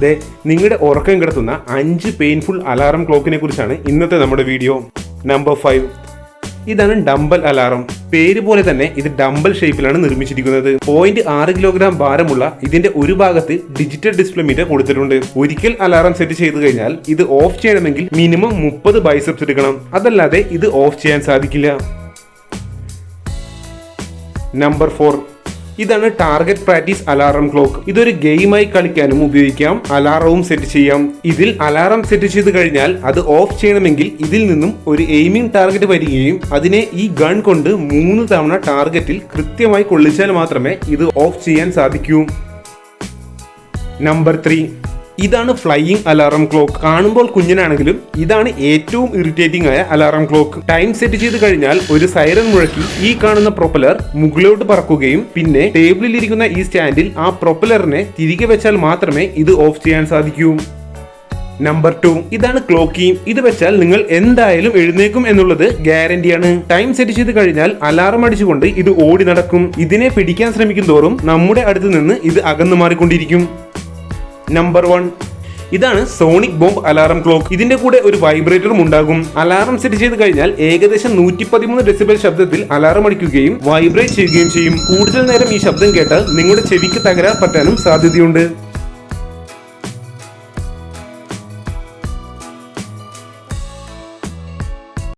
ദേ നിങ്ങളുടെ ഉറക്കം കിടത്തുന്ന അഞ്ച് പെയിൻഫുൾ അലാറം ക്ലോക്കിനെ കുറിച്ചാണ് ഇന്നത്തെ നമ്മുടെ വീഡിയോ നമ്പർ ഫൈവ് ഇതാണ് ഡംബൽ അലാറം പേര് പോലെ തന്നെ ഇത് ഡംബൽ ഷേപ്പിലാണ് നിർമ്മിച്ചിരിക്കുന്നത്. പോയിന്റ് ആറ് കിലോഗ്രാം ഭാരമുള്ള ഇതിന്റെ ഒരു ഭാഗത്ത് ഡിജിറ്റൽ ഡിസ്പ്ലേ മീറ്റർ കൊടുത്തിട്ടുണ്ട്. ഒരിക്കൽ അലാറം സെറ്റ് ചെയ്ത് കഴിഞ്ഞാൽ ഇത് ഓഫ് ചെയ്യണമെങ്കിൽ മിനിമം മുപ്പത് ബൈസെപ്സ് എടുക്കണം. അതല്ലാതെ ഇത് ഓഫ് ചെയ്യാൻ സാധിക്കില്ല. നമ്പർ ഫോർ ഇതാണ് ടാർഗറ്റ് പ്രാക്ടീസ് അലാറം ക്ലോക്ക് ഇതൊരു ഗെയിമായി കളിക്കാനും ഉപയോഗിക്കാം. അലാറവും സെറ്റ് ചെയ്യാം. ഇതിൽ അലാറം സെറ്റ് ചെയ്ത് കഴിഞ്ഞാൽ അത് ഓഫ് ചെയ്യണമെങ്കിൽ ഇതിൽ നിന്നും ഒരു എയിമിംഗ് ടാർഗറ്റ് വരികയും അതിനെ ഈ ഗൺ കൊണ്ട് മൂന്ന് തവണ ടാർഗറ്റിൽ കൃത്യമായി കൊള്ളിച്ചാൽ മാത്രമേ ഇത് ഓഫ് ചെയ്യാൻ സാധിക്കൂ. നമ്പർ ത്രീ ഇതാണ് ഫ്ലൈയിങ് അലാറം ക്ലോക്ക് കാണുമ്പോൾ കുഞ്ഞിനാണെങ്കിലും ഇതാണ് ഏറ്റവും ഇറിറ്റേറ്റിംഗ് ആയ അലാറം ക്ലോക്ക് ടൈം സെറ്റ് ചെയ്ത് കഴിഞ്ഞാൽ ഒരു സൈറൻ മുഴക്കി ഈ കാണുന്ന പ്രൊപ്പലർ മുകളിലോട്ട് പറക്കുകയും പിന്നെ ടേബിളിൽ ഇരിക്കുന്ന ഈ സ്റ്റാൻഡിൽ ആ പ്രൊപ്പലറിനെ തിരികെ വെച്ചാൽ മാത്രമേ ഇത് ഓഫ് ചെയ്യാൻ സാധിക്കൂ. നമ്പർ ടു ഇതാണ് ക്ലോക്കി ഇത് വെച്ചാൽ നിങ്ങൾ എന്തായാലും എഴുന്നേക്കും എന്നുള്ളത് ഗ്യാരണ്ടിയാണ് ടൈം സെറ്റ് ചെയ്ത് കഴിഞ്ഞാൽ അലാറം അടിച്ചുകൊണ്ട് ഇത് ഓടി നടക്കും. ഇതിനെ പിടിക്കാൻ ശ്രമിക്കും തോറും നമ്മുടെ അടുത്ത് നിന്ന് ഇത് അകന്നു മാറിക്കൊണ്ടിരിക്കും. നമ്പർ വൺ ഇതാണ് സോണിക് ബോംബ് അലാറം ക്ലോക്ക്. ഇതിന്റെ കൂടെ ഒരു വൈബ്രേറ്ററും ഉണ്ടാകും. അലാറം സെറ്റ് ചെയ്ത് കഴിഞ്ഞാൽ ഏകദേശം നൂറ്റി പതിമൂന്ന് ഡെസിബൽ ശബ്ദത്തിൽ അലാറം അടിക്കുകയും വൈബ്രേറ്റ് ചെയ്യുകയും ചെയ്യും. കൂടുതൽ നേരം ഈ ശബ്ദം കേട്ടാൽ നിങ്ങളുടെ ചെവിക്ക് തകരാർ പറ്റാനും സാധ്യതയുണ്ട്.